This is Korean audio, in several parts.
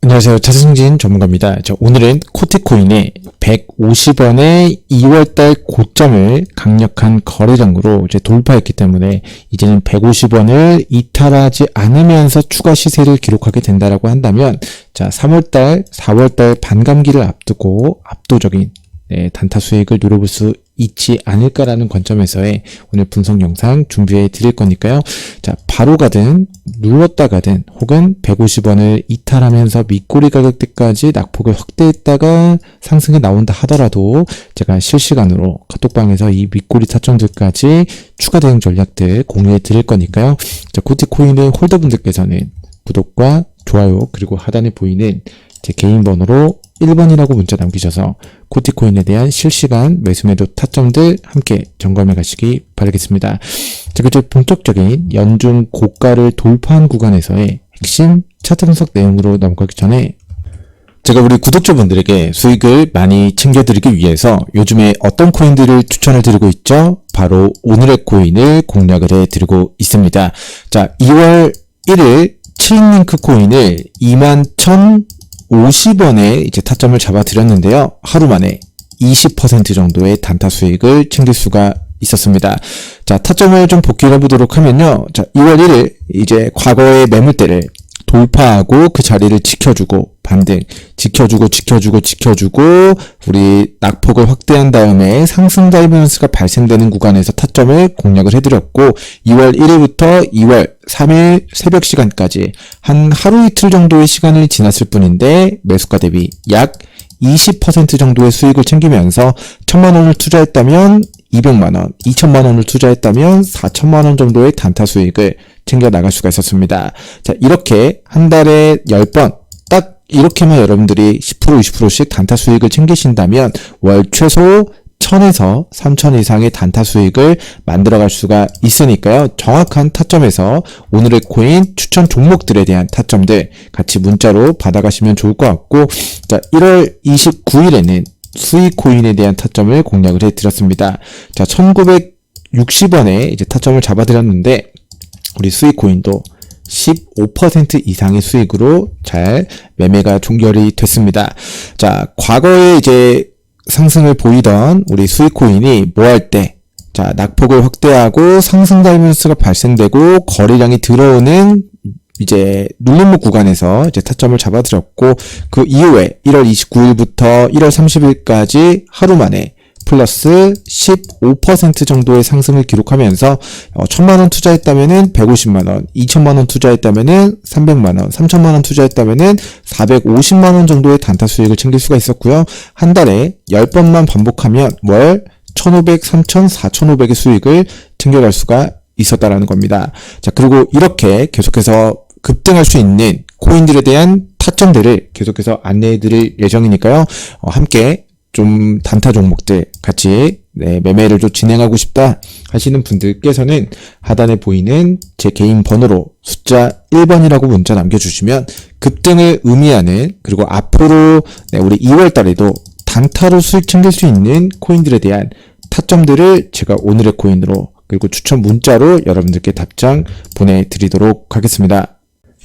안녕하세요. 차승진 전문가입니다. 자, 오늘은 코티코인의 150원의 2월달 고점을 강력한 거래량으로 이제 돌파했기 때문에 이제는 150원을 이탈하지 않으면서 추가 시세를 기록하게 된다라고 한다면 자, 3월달, 4월달 반감기를 앞두고 압도적인 네, 단타 수익을 누려볼 수 있지 않을까라는 관점에서의 오늘 분석 영상 준비해 드릴 거니까요. 자, 바로 가든 누웠다 가든 혹은 150원을 이탈하면서 밑꼬리 가격대까지 낙폭을 확대했다가 상승에 나온다 하더라도 제가 실시간으로 카톡방에서 이 밑꼬리 타점들까지 추가 대응 전략들 공유해 드릴 거니까요. 자, 코티코인의 홀더분들께서는 구독과 좋아요 그리고 하단에 보이는 제 개인 번호로 1번이라고 문자 남기셔서 코티코인에 대한 실시간 매수매도 타점들 함께 점검해 가시기 바라겠습니다. 자, 그리고 본격적인 연중 고가를 돌파한 구간에서의 핵심 차트 분석 내용으로 넘어가기 전에 제가 우리 구독자분들에게 수익을 많이 챙겨드리기 위해서 요즘에 어떤 코인들을 추천을 드리고 있죠? 바로 오늘의 코인을 공략을 해드리고 있습니다. 자, 2월 1일 체인링크 코인을 21,050원에 이제 타점을 잡아드렸는데요. 하루 만에 20% 정도의 단타 수익을 챙길 수가 있었습니다. 자, 타점을 좀 복귀를 해보도록 하면요. 자, 2월 1일 이제 과거의 매물대를 돌파하고 그 자리를 지켜주고 반등 지켜주고 지켜주고 지켜주고 우리 낙폭을 확대한 다음에 상승 다이버런스가 발생되는 구간에서 타점을 공략을 해드렸고 2월 1일부터 2월 3일 새벽 시간까지 한 하루 이틀 정도의 시간을 지났을 뿐인데 매수가 대비 약20% 정도의 수익을 챙기면서 1000만 원을 투자했다면 200만 원, 2천만 원을 투자했다면 4천만 원 정도의 단타 수익을 챙겨 나갈 수가 있었습니다. 자, 이렇게 한 달에 10번 딱 이렇게만 여러분들이 10% 20%씩 단타 수익을 챙기신다면 월 최소 1000에서 3000 이상의 단타 수익을 만들어갈 수가 있으니까요. 정확한 타점에서 오늘의 코인 추천 종목들에 대한 타점들 같이 문자로 받아가시면 좋을 것 같고 자 1월 29일에는 수익 코인에 대한 타점을 공략을 해드렸습니다. 자 1960원에 이제 타점을 잡아드렸는데 우리 수익 코인도 15% 이상의 수익으로 잘 매매가 종결이 됐습니다. 자, 과거에 이제 상승을 보이던 우리 수익 코인이 뭐 할 때, 자, 낙폭을 확대하고 상승 다이버스가 발생되고 거래량이 들어오는 이제 눌림목 구간에서 이제 타점을 잡아드렸고 그 이후에 1월 29일부터 1월 30일까지 하루 만에 플러스 15% 정도의 상승을 기록하면서 어, 1000만원 투자했다면은 150만원, 2000만원 투자했다면은 300만원, 3000만원 투자했다면은 450만원 정도의 단타 수익을 챙길 수가 있었고요. 한 달에 10번만 반복하면 월 1500, 3000, 4500의 수익을 챙겨갈 수가 있었다라는 겁니다. 자, 그리고 이렇게 계속해서 급등할 수 있는 코인들에 대한 타점들을 계속해서 안내해 드릴 예정이니까요. 어, 함께 좀 단타 종목들 같이 네, 매매를 좀 진행하고 싶다 하시는 분들께서는 하단에 보이는 제 개인 번호로 숫자 1번이라고 문자 남겨주시면 급등을 의미하는 그리고 앞으로 네, 우리 2월 달에도 단타로 수익 챙길 수 있는 코인들에 대한 타점들을 제가 오늘의 코인으로 그리고 추천 문자로 여러분들께 답장 보내드리도록 하겠습니다.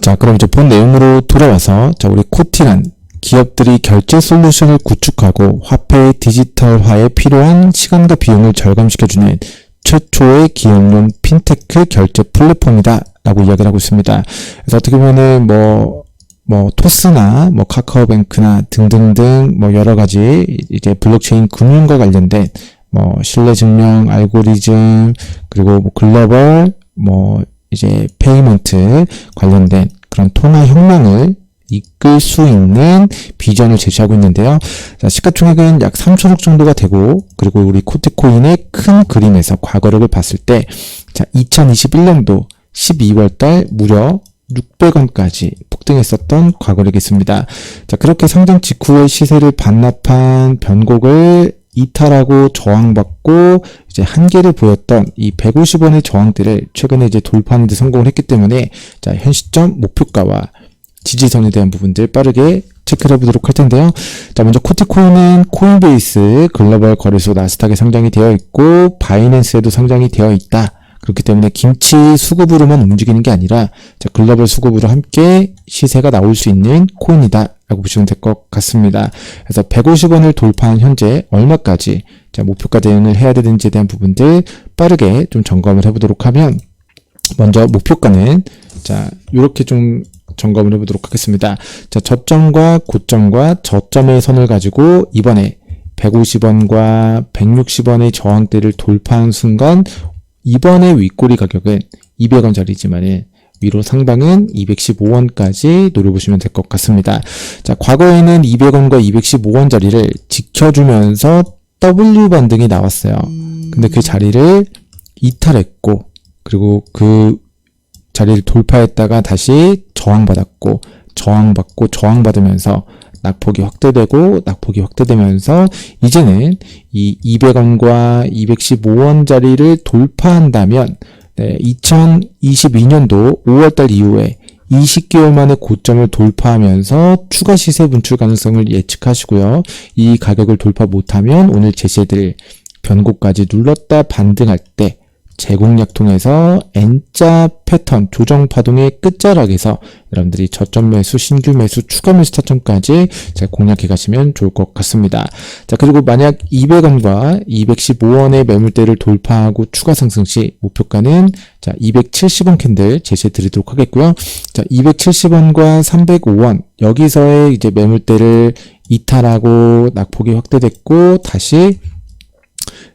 자, 그럼 이제 본 내용으로 돌아와서 자, 우리 코티란 기업들이 결제 솔루션을 구축하고 화폐 디지털화에 필요한 시간과 비용을 절감시켜주는 최초의 기업용 핀테크 결제 플랫폼이다 라고 이야기를 하고 있습니다. 그래서 어떻게 보면은 뭐, 뭐, 토스나 뭐, 카카오뱅크나 등등등 뭐, 여러 가지 이제 블록체인 금융과 관련된 뭐, 신뢰 증명 알고리즘, 그리고 뭐 글로벌, 뭐, 이제 페이먼트 관련된 그런 통화 혁명을 이끌 수 있는 비전을 제시하고 있는데요. 자, 시가총액은 약 3천억 정도가 되고, 그리고 우리 코트코인의 큰 그림에서 과거력을 봤을 때, 자, 2021년도 12월 달 무려 600원까지 폭등했었던 과거력이 있습니다. 자, 그렇게 상장 직후의 시세를 반납한 변곡을 이탈하고 저항받고 이제 한계를 보였던 이 150원의 저항들을 최근에 이제 돌파하는 데 성공을 했기 때문에 자, 현 시점 목표가와 지지선에 대한 부분들 빠르게 체크를 해보도록 할 텐데요. 자, 먼저 코티코인은 코인베이스 글로벌 거래소 나스닥에 상장이 되어 있고 바이낸스에도 상장이 되어 있다. 그렇기 때문에 김치 수급으로만 움직이는 게 아니라 자, 글로벌 수급으로 함께 시세가 나올 수 있는 코인이다. 라고 보시면 될 것 같습니다. 그래서 150원을 돌파한 현재 얼마까지 자, 목표가 대응을 해야 되는지에 대한 부분들 빠르게 좀 점검을 해보도록 하면 먼저 목표가는 자, 이렇게 좀 점검을 해보도록 하겠습니다. 자, 저점과 고점과 저점의 선을 가지고 이번에 150원과 160원의 저항대를 돌파한 순간 이번에 윗꼬리 가격은 200원짜리지만은 위로 상방은 215원까지 노려보시면 될 것 같습니다. 자, 과거에는 200원과 215원짜리를 지켜주면서 W 반등이 나왔어요. 근데 그 자리를 이탈했고, 그리고 그 자리를 돌파했다가 다시 저항받았고, 저항받고, 저항받으면서 낙폭이 확대되고, 낙폭이 확대되면서 이제는 이 200원과 215원짜리를 돌파한다면 네, 2022년도 5월달 이후에 20개월 만에 고점을 돌파하면서 추가 시세 분출 가능성을 예측하시고요. 이 가격을 돌파 못하면 오늘 제시해드릴 변고까지 눌렀다 반등할 때 제공약 통해서 N자 패턴 조정 파동의 끝자락에서 여러분들이 저점 매수, 신규 매수, 추가 매수 타점까지 잘 공략해 가시면 좋을 것 같습니다. 자, 그리고 만약 200원과 215원의 매물대를 돌파하고 추가 상승 시 목표가는 자, 270원 캔들 제시해 드리도록 하겠고요. 자, 270원과 305원 여기서의 이제 매물대를 이탈하고 낙폭이 확대됐고 다시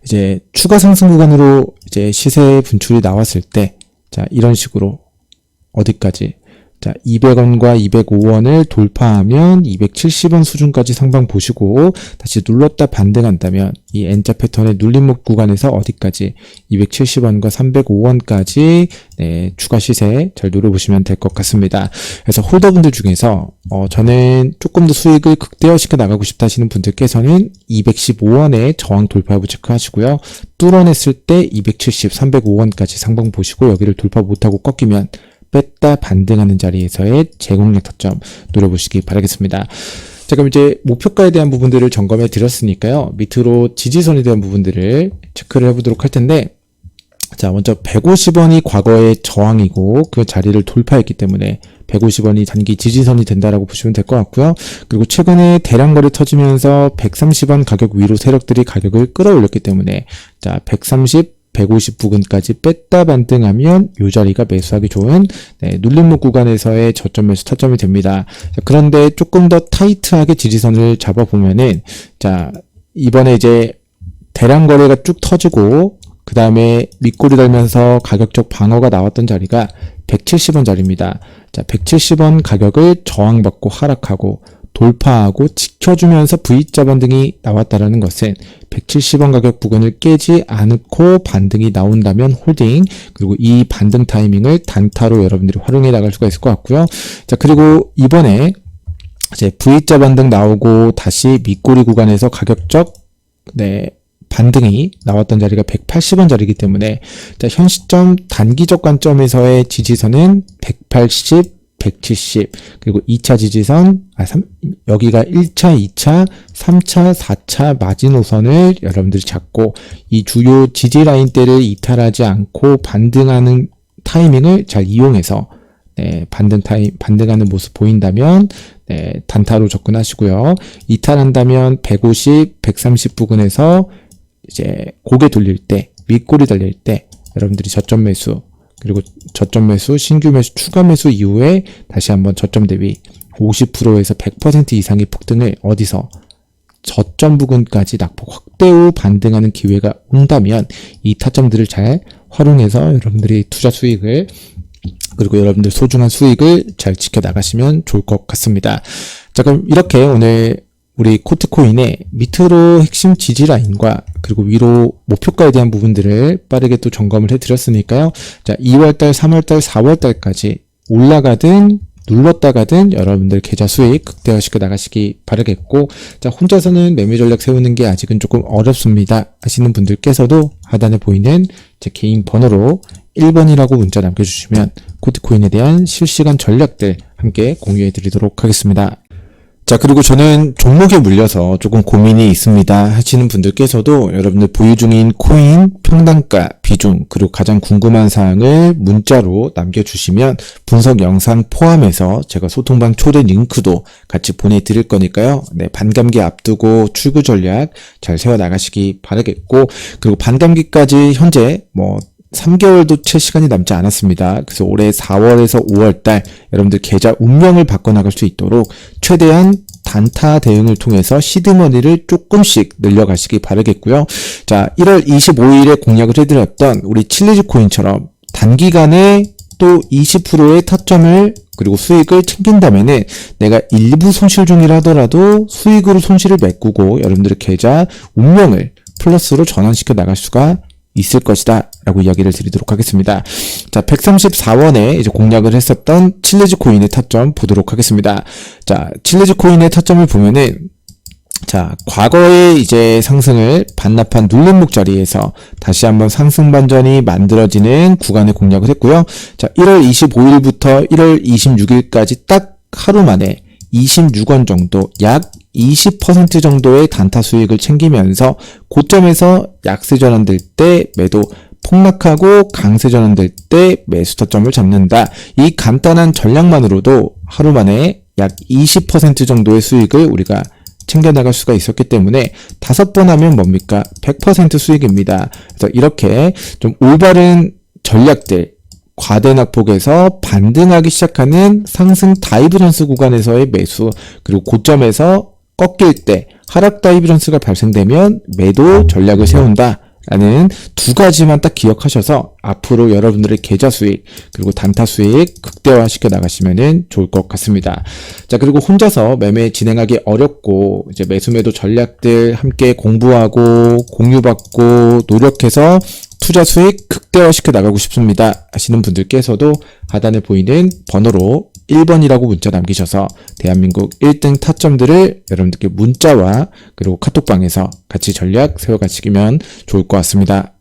이제 추가 상승 구간으로 이제 시세 분출이 나왔을 때, 자, 이런 식으로 어디까지 자, 200원과 205원을 돌파하면 270원 수준까지 상방 보시고 다시 눌렀다 반등한다면 이 N자 패턴의 눌림목 구간에서 어디까지 270원과 305원까지 네, 추가 시세 잘 노려보시면 될 것 같습니다. 그래서 홀더분들 중에서 어, 저는 조금 더 수익을 극대화시켜 나가고 싶다 하시는 분들께서는 215원의 저항 돌파 여부 체크하시고요. 뚫어냈을 때 270, 305원까지 상방 보시고 여기를 돌파 못하고 꺾이면 뺐다 반등하는 자리에서의 제공력 타점 노려보시기 바라겠습니다. 자, 그럼 이제 목표가에 대한 부분들을 점검해 드렸으니까요. 밑으로 지지선에 대한 부분들을 체크를 해보도록 할 텐데, 자, 먼저 150원이 과거의 저항이고 그 자리를 돌파했기 때문에 150원이 단기 지지선이 된다라고 보시면 될 것 같고요. 그리고 최근에 대량 거래 터지면서 130원 가격 위로 세력들이 가격을 끌어올렸기 때문에 자, 130 150 부근까지 뺐다 반등하면 이 자리가 매수하기 좋은 네, 눌림목 구간에서의 저점 매수 타점이 됩니다. 자, 그런데 조금 더 타이트하게 지지선을 잡아보면은 자 이번에 이제 대량 거래가 쭉 터지고 그 다음에 밑꼬리 달면서 가격적 방어가 나왔던 자리가 170원 자리입니다. 자, 170원 가격을 저항받고 하락하고 돌파하고 지켜주면서 V자 반등이 나왔다라는 것은 170원 가격 부근을 깨지 않고 반등이 나온다면 홀딩 그리고 이 반등 타이밍을 단타로 여러분들이 활용해 나갈 수가 있을 것 같고요. 자 그리고 이번에 이제 V자 반등 나오고 다시 밑꼬리 구간에서 가격적 네 반등이 나왔던 자리가 180원 자리이기 때문에 자, 현 시점 단기적 관점에서의 지지선은 180 170 그리고 2차 지지선 아 3, 여기가 1차, 2차, 3차, 4차 마지노선을 여러분들이 잡고 이 주요 지지 라인대를 이탈하지 않고 반등하는 타이밍을 잘 이용해서 네, 반등 타임 반등하는 모습 보인다면 네, 단타로 접근하시고요. 이탈한다면 150, 130 부근에서 이제 고개 돌릴 때 윗골이 달릴 때 여러분들이 저점 매수 그리고 저점 매수, 신규 매수, 추가 매수 이후에 다시 한번 저점 대비 50%에서 100% 이상의 폭등을 어디서 저점 부근까지 낙폭 확대 후 반등하는 기회가 온다면 이 타점들을 잘 활용해서 여러분들이 투자 수익을 그리고 여러분들 소중한 수익을 잘 지켜 나가시면 좋을 것 같습니다. 자, 그럼 이렇게 오늘 우리 코트코인의 밑으로 핵심 지지 라인과 그리고 위로 목표가에 대한 부분들을 빠르게 또 점검을 해드렸으니까요. 자, 2월달, 3월달, 4월달까지 올라가든 눌렀다가든 여러분들 계좌 수익 극대화시켜 나가시기 바라겠고 자 혼자서는 매매 전략 세우는 게 아직은 조금 어렵습니다 하시는 분들께서도 하단에 보이는 제 개인 번호로 1번이라고 문자 남겨주시면 코트코인에 대한 실시간 전략들 함께 공유해 드리도록 하겠습니다 자, 그리고 저는 종목에 물려서 조금 고민이 있습니다 하시는 분들께서도 여러분들 보유 중인 코인, 평단가, 비중, 그리고 가장 궁금한 사항을 문자로 남겨주시면 분석 영상 포함해서 제가 소통방 초대 링크도 같이 보내드릴 거니까요. 네, 반감기 앞두고 출구 전략 잘 세워나가시기 바라겠고, 그리고 반감기까지 현재 뭐 3개월도 채 시간이 남지 않았습니다. 그래서 올해 4월에서 5월달 여러분들 계좌 운명을 바꿔나갈 수 있도록 최대한 단타 대응을 통해서 시드머니를 조금씩 늘려가시기 바라겠고요. 자, 1월 25일에 공략을 해드렸던 우리 칠리지 코인처럼 단기간에 또 20%의 타점을 그리고 수익을 챙긴다면은 내가 일부 손실 중이라 하더라도 수익으로 손실을 메꾸고 여러분들의 계좌 운명을 플러스로 전환시켜 나갈 수가 있을 것이다. 라고 이야기를 드리도록 하겠습니다. 자, 134원에 이제 공략을 했었던 칠레지 코인의 타점 보도록 하겠습니다. 자, 칠레지 코인의 타점을 보면은 자, 과거의 이제 상승을 반납한 눌림목 자리에서 다시 한번 상승 반전이 만들어지는 구간에 공략을 했고요. 자, 1월 25일부터 1월 26일까지 딱 하루 만에 26원 정도, 약 20% 정도의 단타 수익을 챙기면서 고점에서 약세 전환될 때 매도 폭락하고 강세 전환될 때 매수 타점을 잡는다. 이 간단한 전략만으로도 하루 만에 약 20% 정도의 수익을 우리가 챙겨나갈 수가 있었기 때문에 다섯 번 하면 뭡니까? 100% 수익입니다. 그래서 이렇게 좀 올바른 전략들, 과대 낙폭에서 반등하기 시작하는 상승 다이브런스 구간에서의 매수, 그리고 고점에서 꺾일 때 하락 다이브런스가 발생되면 매도 전략을 세운다. 라는 두 가지만 딱 기억하셔서 앞으로 여러분들의 계좌 수익 그리고 단타 수익 극대화시켜 나가시면 좋을 것 같습니다. 자 그리고 혼자서 매매 진행하기 어렵고 이제 매수매도 전략들 함께 공부하고 공유받고 노력해서 투자 수익 극대화시켜 나가고 싶습니다 하시는 분들께서도 하단에 보이는 번호로 1번이라고 문자 남기셔서 대한민국 1등 타점들을 여러분들께 문자와 그리고 카톡방에서 같이 전략 세워가시면 좋을 것 같습니다.